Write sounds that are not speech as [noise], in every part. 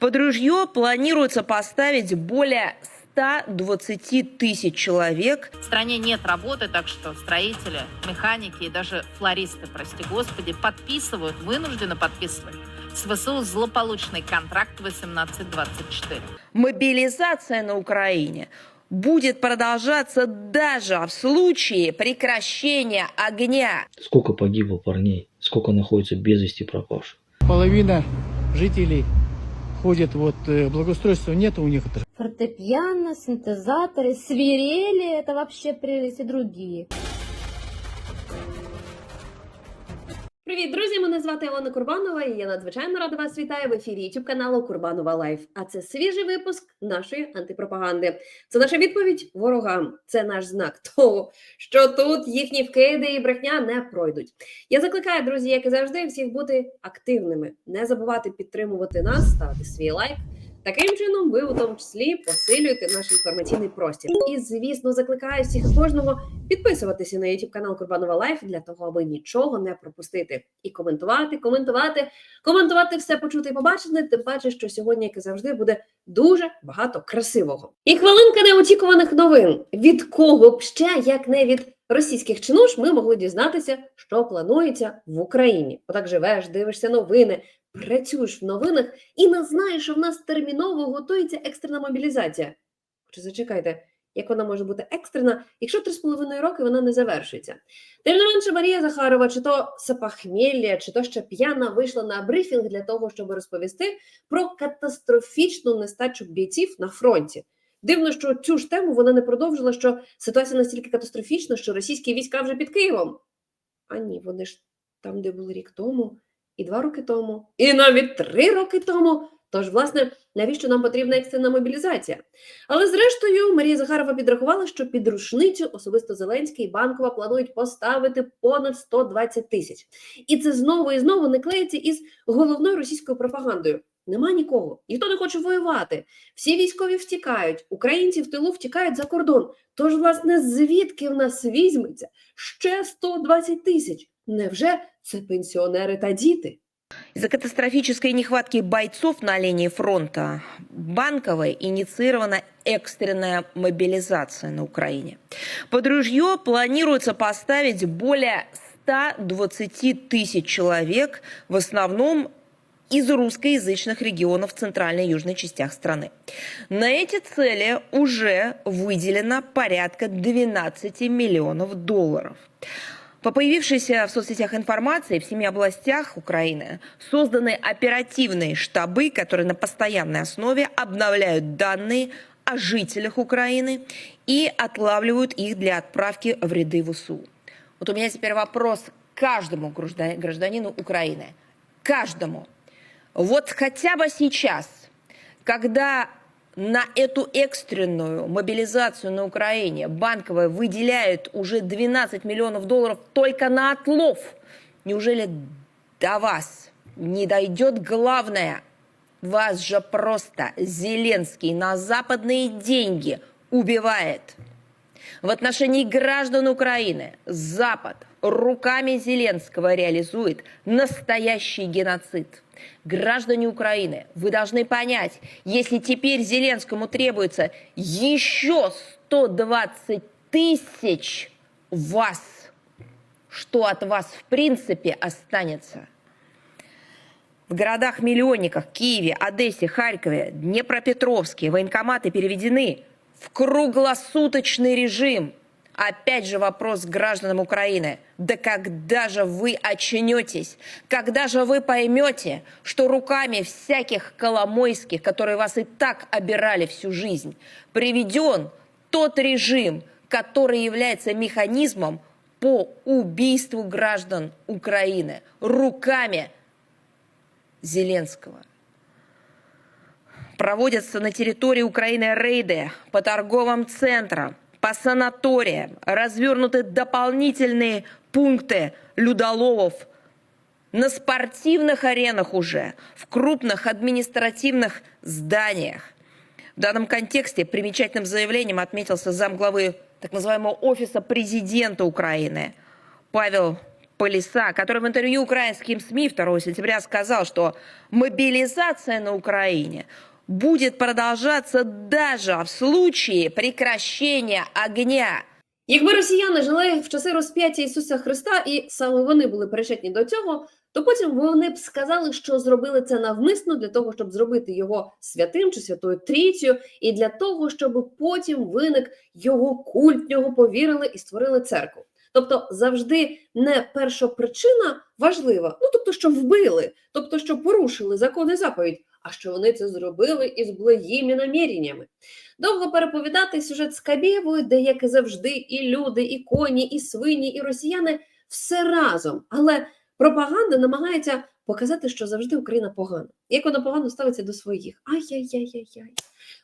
Под ружье планируется поставить более 120 тысяч человек. В стране нет работы, так что строители, механики и даже флористы, прости господи, подписывают, вынуждены подписывать с ВСУ злополучный контракт 1824. Мобилизация на Украине будет продолжаться даже в случае прекращения огня. Сколько погибло парней, сколько находится без вести пропавших. Половина жителей ходят, вот э, благоустройства нет у некоторых. Фортепиано, синтезаторы, свирели, это вообще прелесть и другие. Привіт, друзі! Мене звати Олена Курбанова, і я надзвичайно рада вас вітаю в ефірі YouTube каналу Курбанова Лайф. А це свіжий випуск нашої антипропаганди. Це наша відповідь ворогам. Це наш знак того, що тут їхні вкиди і брехня не пройдуть. Я закликаю, друзі, як і завжди, всіх бути активними, не забувати підтримувати нас, ставити свій лайк. Таким чином, ви у тому числі посилюєте наш інформаційний простір. І, звісно, закликаю всіх і кожного підписуватися на YouTube канал Курбанова Лайф для того, аби нічого не пропустити. І коментувати, коментувати, коментувати все почути і побачити. Тим паче, що сьогодні, як і завжди, буде дуже багато красивого. І хвилинка неочікуваних новин. Від кого б ще, як не від російських чинуш, ми могли дізнатися, що планується в Україні. Отак живеш, дивишся новини, працюєш в новинах і не знаєш, що в нас терміново готується екстрена мобілізація. Хоча зачекайте, як вона може бути екстрена, якщо три з половиною роки вона не завершується. Тим не менше, Марія Захарова, чи то Сапахмєлля, чи то ще п'яна вийшла на брифінг для того, щоб розповісти про катастрофічну нестачу бійців на фронті. Дивно, що цю ж тему вона не продовжила, що ситуація настільки катастрофічна, що російські війська вже під Києвом. А ні, вони ж там, де були рік тому, і два роки тому, і навіть три роки тому. Тож, власне, навіщо нам потрібна екстрена мобілізація? Але зрештою, Марія Захарова підрахувала, що під рушницю особисто Зеленський і Банкова планують поставити понад 120 тисяч. І це знову і знову не клеїться із головною російською пропагандою. Нема нікого, ніхто не хоче воювати. Всі військові втікають, українці в тилу втікають за кордон. Тож, власне, звідки в нас візьметься ще 120 тисяч? Невже це пенсіонери та діти? Из-за катастрофической нехватки бойцов на линии фронта Банковой инициирована экстренная мобилизация на Украине. Под ружье планируется поставить более 120 тысяч человек, в основном из русскоязычных регионов центральной и южной частях страны. На эти цели уже выделено порядка 12 миллионов долларов. По появившейся в соцсетях информации, в семи областях Украины созданы оперативные штабы, которые на постоянной основе обновляют данные о жителях Украины и отлавливают их для отправки в ряды ВСУ. Вот у меня теперь вопрос к каждому гражда- гражданину Украины. Каждому. Вот хотя бы сейчас, когда на эту экстренную мобилизацию на Украине Банковая выделяет уже 12 миллионов долларов только на отлов. Неужели до вас не дойдет главное? Вас же просто Зеленский на западные деньги убивает. В отношении граждан Украины Запад руками Зеленского реализует настоящий геноцид. Граждане Украины, вы должны понять, если теперь Зеленскому требуется еще 120 тысяч вас, что от вас в принципе останется? В городах-миллионниках Киеве, Одессе, Харькове, Днепропетровске военкоматы переведены в круглосуточный режим. Опять же вопрос к гражданам Украины. Да когда же вы очнетесь? Когда же вы поймете, что руками всяких коломойских, которые вас и так обирали всю жизнь, приведен тот режим, который является механизмом по убийству граждан Украины руками Зеленского. Проводятся на территории Украины рейды по торговым центрам, по санаториям, развернуты дополнительные пункты людоловов на спортивных аренах уже, в крупных административных зданиях. В данном контексте примечательным заявлением отметился замглавы так называемого офиса президента Украины Павел Полиса, который в интервью украинским СМИ 2 сентября сказал, что мобилизация на Украине будет продолжаться даже в случае прекращения огня. Якби росіяни жили в часи розп'яття Ісуса Христа, і саме вони були причетні до цього, то потім вони б сказали, що зробили це навмисно для того, щоб зробити його святим чи святою трійцею, і для того, щоб потім виник його культ, нього повірили і створили церкву. Тобто завжди не першопричина важлива, ну тобто, що вбили, тобто, що порушили закон і заповідь, а що вони це зробили із благими наміреннями. Довго переповідати сюжет з Кабєвою, де, як і завжди, і люди, і коні, і свині, і росіяни все разом. Але пропаганда намагається показати, що завжди Україна погана. Як вона погано ставиться до своїх. Ай-яй-яй-яй-яй.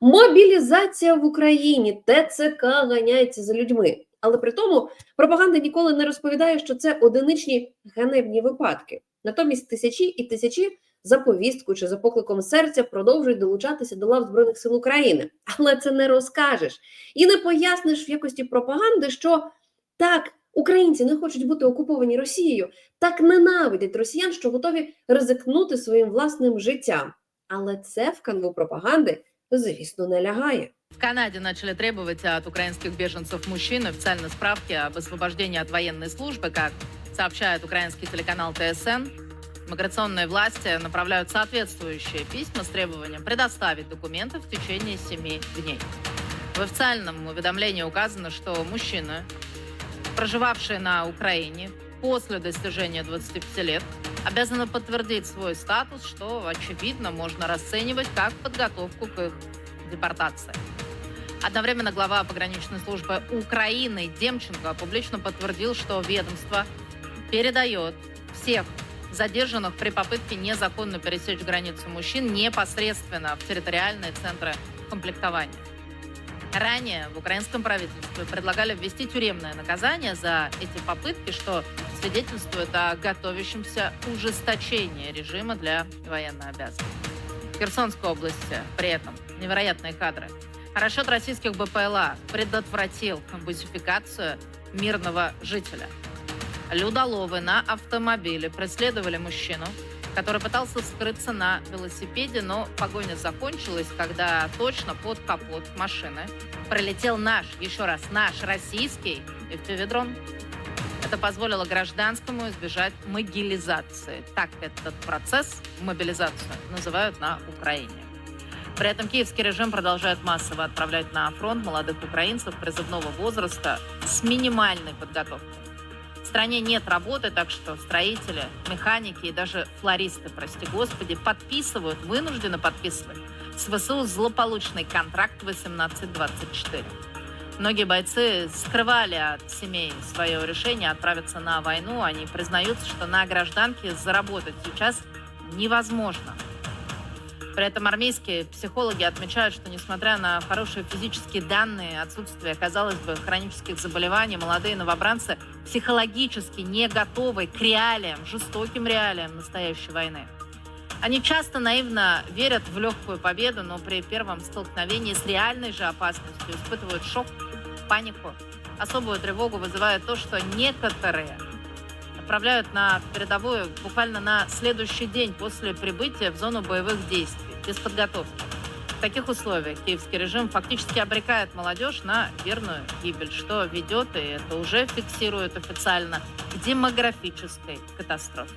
Мобілізація в Україні, ТЦК ганяється за людьми. Але при тому пропаганда ніколи не розповідає, що це одиничні ганебні випадки. Натомість тисячі і тисячі за повісткою чи за покликом серця продовжують долучатися до лав Збройних сил України. Але це не розкажеш і не поясниш в якості пропаганди, що так, українці не хочуть бути окуповані Росією, так ненавидять росіян, що готові ризикнути своїм власним життям. Але це в канву пропаганди, звісно, не лягає. В Канаде начали требовать от украинских беженцев мужчин официальной справки об освобождении от военной службы, как сообщает украинский телеканал ТСН. Миграционные власти направляют соответствующие письма с требованием предоставить документы в течение семи дней. В официальном уведомлении указано, что мужчины, проживавшие на Украине после достижения 25 лет, обязаны подтвердить свой статус, что, очевидно, можно расценивать как подготовку к их депортации. Одновременно глава пограничной службы Украины Демченко публично подтвердил, что ведомство передает всех задержанных при попытке незаконно пересечь границу мужчин непосредственно в территориальные центры комплектования. Ранее в украинском правительстве предлагали ввести тюремное наказание за эти попытки, что свидетельствует о готовящемся ужесточении режима для военнообязанных. В Херсонской области при этом невероятные кадры. Расчет российских БПЛА предотвратил бусификацию мирного жителя. Людоловы на автомобиле преследовали мужчину, который пытался скрыться на велосипеде, но погоня закончилась, когда точно под капот машины пролетел наш, еще раз, наш российский FPV-дрон. Это позволило гражданскому избежать могилизации. Так этот процесс, мобилизацию, называют на Украине. При этом киевский режим продолжает массово отправлять на фронт молодых украинцев призывного возраста с минимальной подготовкой. Стране нет работы, так что строители, механики и даже флористы, прости господи, подписывают, вынуждены подписывать с ВСУ злополучный контракт 1824. Многие бойцы скрывали от семей свое решение отправиться на войну. Они признаются, что на гражданке заработать сейчас невозможно. При этом армейские психологи отмечают, что несмотря на хорошие физические данные, отсутствие, казалось бы, хронических заболеваний, молодые новобранцы психологически не готовы к реалиям, жестоким реалиям настоящей войны. Они часто наивно верят в легкую победу, но при первом столкновении с реальной же опасностью испытывают шок, панику. Особую тревогу вызывает то, что некоторые отправляют на передовую буквально на следующий день после прибытия в зону боевых действий, без подготовки. В таких условиях киевский режим фактически обрекает молодежь на верную гибель, что ведет, и это уже фиксирует официально, к демографической катастрофе.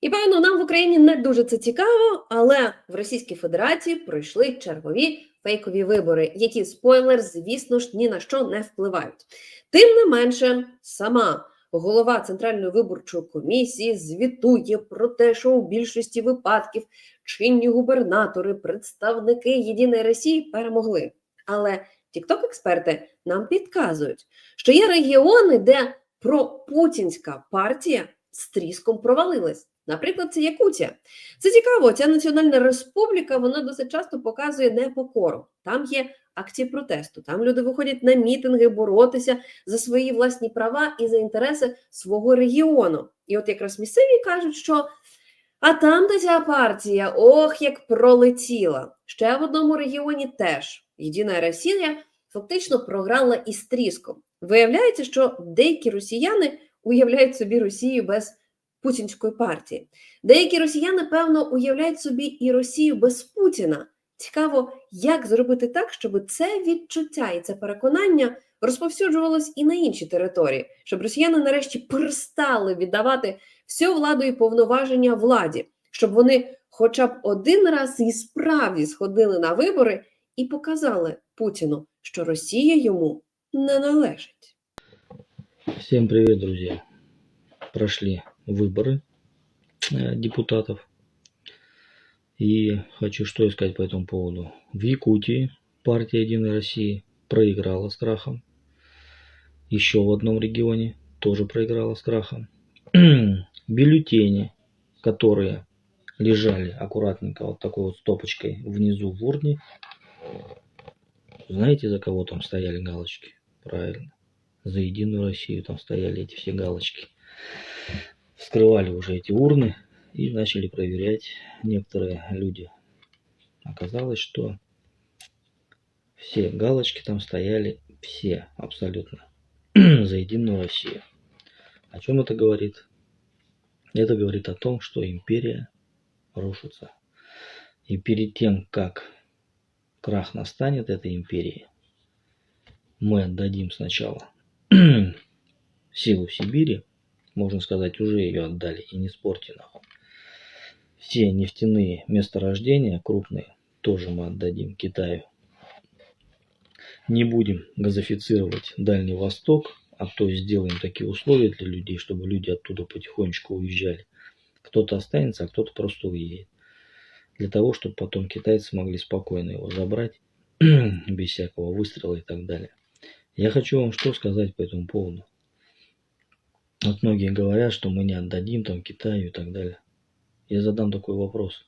І певно, нам в Україні не дуже це цікаво, але в Російській Федерації пройшли чергові фейкові вибори, які спойлер, звісно ж, ні на що не впливають. Тим не менше, сама голова Центральної виборчої комісії звітує про те, що у більшості випадків чинні губернатори, представники Єдиної Росії перемогли. Але тікток-експерти нам підказують, що є регіони, де пропутінська партія з тріском провалилась. Наприклад, це Якутія. Це цікаво. Ця національна республіка вона досить часто показує непокору. Там є акції протесту, там люди виходять на мітинги боротися за свої власні права і за інтереси свого регіону. І от якраз місцеві кажуть, що а там де ця партія, ох, як пролетіла. Ще в одному регіоні теж Єдина Росія фактично програла із тріском. Виявляється, що деякі росіяни уявляють собі Росію без путінської партії. Деякі росіяни, певно, уявляють собі і Росію без Путіна. Цікаво, як зробити так, щоб це відчуття і це переконання розповсюджувалось і на інші території, щоб росіяни нарешті перестали віддавати всю владу і повноваження владі, щоб вони хоча б один раз і справді сходили на вибори і показали Путіну, що Росія йому не належить. Всем привет, друзья. Прошли выборы э, депутатов. И хочу что сказать по этому поводу. В Якутии партия Единой России проиграла с крахом. Еще в одном регионе тоже проиграла с крахом. [clears throat] Бюллетени, которые лежали аккуратненько вот такой вот стопочкой внизу в урне. Знаете, за кого там стояли галочки? Правильно. За Единую Россию там стояли эти все галочки. Вскрывали уже эти урны и начали проверять некоторые люди. Оказалось, что все галочки там стояли, все абсолютно, [clears throat] за Единую Россию. О чем это говорит? Это говорит о том, что империя рушится. И перед тем, как крах настанет этой империи, мы отдадим сначала [clears throat] силу Сибири, можно сказать, уже ее отдали, и не спорьте нахуй. Все нефтяные месторождения крупные тоже мы отдадим Китаю. Не будем газифицировать Дальний Восток, а то сделаем такие условия для людей, чтобы люди оттуда потихонечку уезжали. Кто-то останется, а кто-то просто уедет. Для того, чтобы потом китайцы могли спокойно его забрать, [clears throat] без всякого выстрела и так далее. Я хочу вам что сказать по этому поводу. Вот многие говорят, что мы не отдадим там Китаю и так далее. Я задам такой вопрос.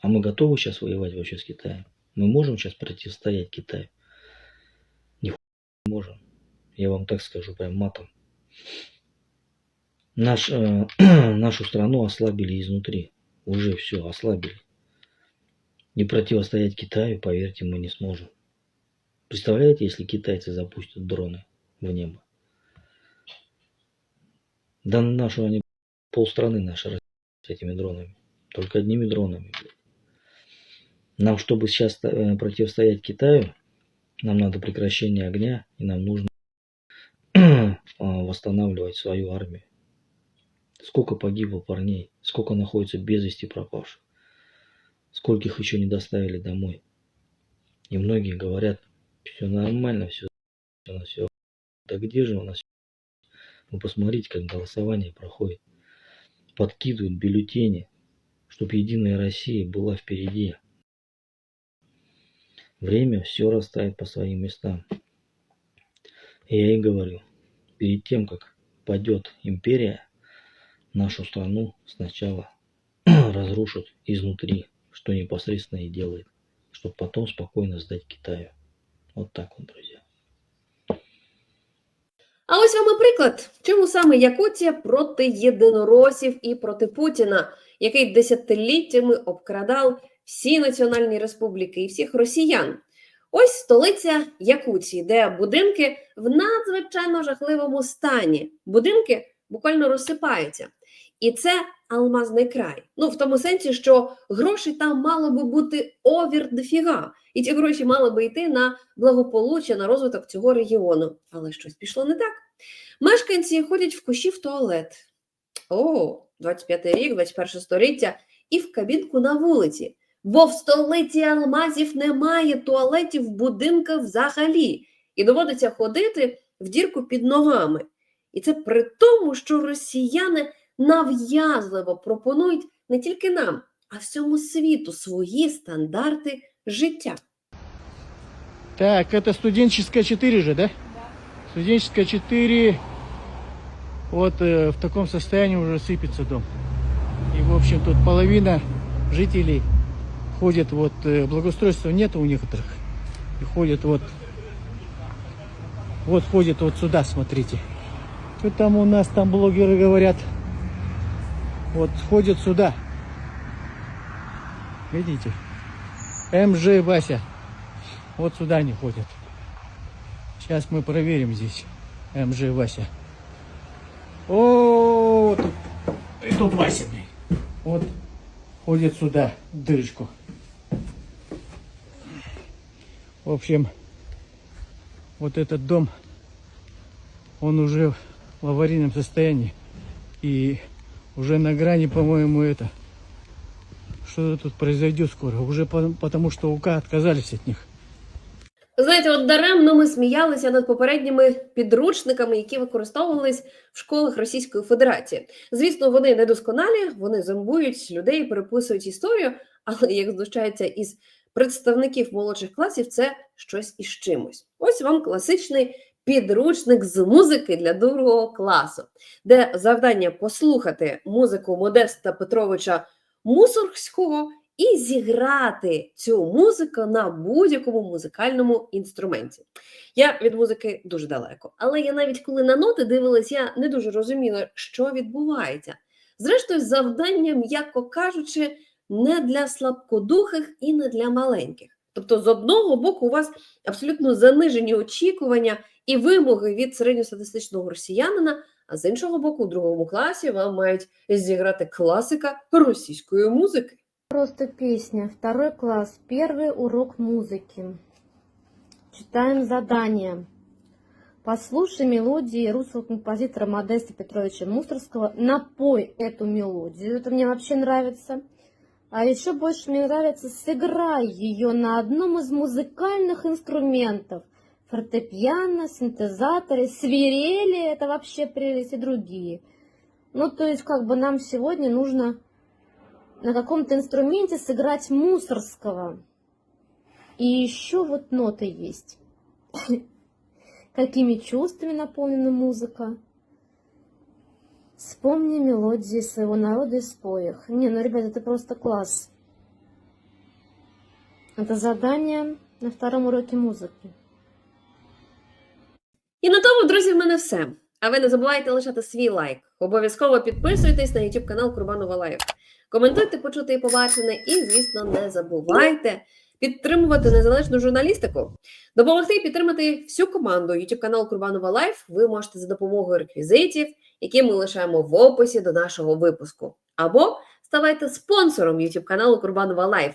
А мы готовы сейчас воевать вообще с Китаем? Мы можем сейчас противостоять Китаю? Нихуя не можем. Я вам так скажу, прям матом. Наш, э, [clears throat] нашу страну ослабили изнутри. Уже все, ослабили. Не противостоять Китаю, поверьте, мы не сможем. Представляете, если китайцы запустят дроны в небо? Да на нашу они полстраны наши с этими дронами. Только одними дронами. Нам, чтобы сейчас э, противостоять Китаю, нам надо прекращение огня, и нам нужно [clears throat] а, восстанавливать свою армию. Сколько погибло парней, сколько находится без вести пропавших, скольких еще не доставили домой. И многие говорят, все нормально, все, у все. Да где же у нас Вы посмотрите, как голосование проходит. Подкидывают бюллетени, чтобы Единая Россия была впереди. Время все расставит по своим местам. Я и говорю, перед тем, как падет империя, нашу страну сначала [clears throat] разрушат изнутри, что непосредственно и делает, чтобы потом спокойно сдать Китаю. Вот так вот, друзья. А ось вам і приклад, чому саме Якутія проти єдиноросів і проти Путіна, який десятиліттями обкрадав всі національні республіки і всіх росіян. Ось столиця Якутії, де будинки в надзвичайно жахливому стані. Будинки буквально розсипаються. І це алмазний край. Ну, в тому сенсі, що грошей там мало би бути овір дофіга. І ті гроші мали би йти на благополуччя, на розвиток цього регіону. Але щось пішло не так. Мешканці ходять в кущі в туалет. О, 25 рік, 21 століття, і в кабінку на вулиці. Бо в столиці алмазів немає туалетів в будинках взагалі. І доводиться ходити в дірку під ногами. І це при тому, що росіяни нав'язливо пропонують не тільки нам, а всьому світу свої стандарти життя. Так, это студенческая 4 же, да? Студенческая 4. Вот э, в таком состоянии уже сыпется дом. И, в общем, тут половина жителей ходят, вот, э, благоустройства нет у некоторых. И ходят вот, вот ходят вот сюда, смотрите. Что там у нас, там блогеры говорят. Вот ходят сюда. Видите? МЖ Вася. Вот сюда они ходят. Сейчас мы проверим здесь МЖ Вася. О, тут, и тут Вася. Вот ходит сюда, дырочку. В общем, вот этот дом, он уже в аварийном состоянии. И уже на грани, по-моему, это, что-то тут произойдет скоро. Уже по- потому, что УК отказались от них. Знаєте, от даремно ми сміялися над попередніми підручниками, які використовувались в школах Російської Федерації. Звісно, вони недосконалі, вони зомбують людей, переписують історію, але як знущаються із представників молодших класів, це щось із чимось. Ось вам класичний підручник з музики для другого класу, де завдання послухати музику Модеста Петровича Мусоргського і зіграти цю музику на будь-якому музикальному інструменті. Я від музики дуже далеко, але я навіть коли на ноти дивилась, я не дуже розуміла, що відбувається. Зрештою, завдання, м'яко кажучи, не для слабкодухих і не для маленьких. Тобто, з одного боку, у вас абсолютно занижені очікування і вимоги від середньостатистичного росіянина, а з іншого боку, у другому класі вам мають зіграти класика російської музики. Просто песня. Второй класс. Первый урок музыки. Читаем задание. Послушай мелодии русского композитора Модеста Петровича Мусорского. Напой эту мелодию. Это мне вообще нравится. А еще больше мне нравится сыграй ее на одном из музыкальных инструментов. Фортепиано, синтезаторы, свирели, это вообще прелесть и другие. Ну, то есть, как бы нам сегодня нужно на каком-то инструменте сыграть мусорского. И еще вот ноты есть. [laughs] Какими чувствами наполнена музыка? Вспомни мелодии своего народа и спой их. Не, ну, ребята, это просто класс. Это задание на втором уроке музыки. І на тому, друзі, в мене все. А ви не забувайте лишати свій лайк. Обов'язково підписуйтесь на YouTube канал Курбанова Лайв. Коментуйте, почути і побачене, і, звісно, не забувайте підтримувати незалежну журналістику. Допомогти підтримати всю команду YouTube канал Курбанова Лайф ви можете за допомогою реквізитів, які ми лишаємо в описі до нашого випуску. Або ставайте спонсором YouTube каналу Курбанова Лайф.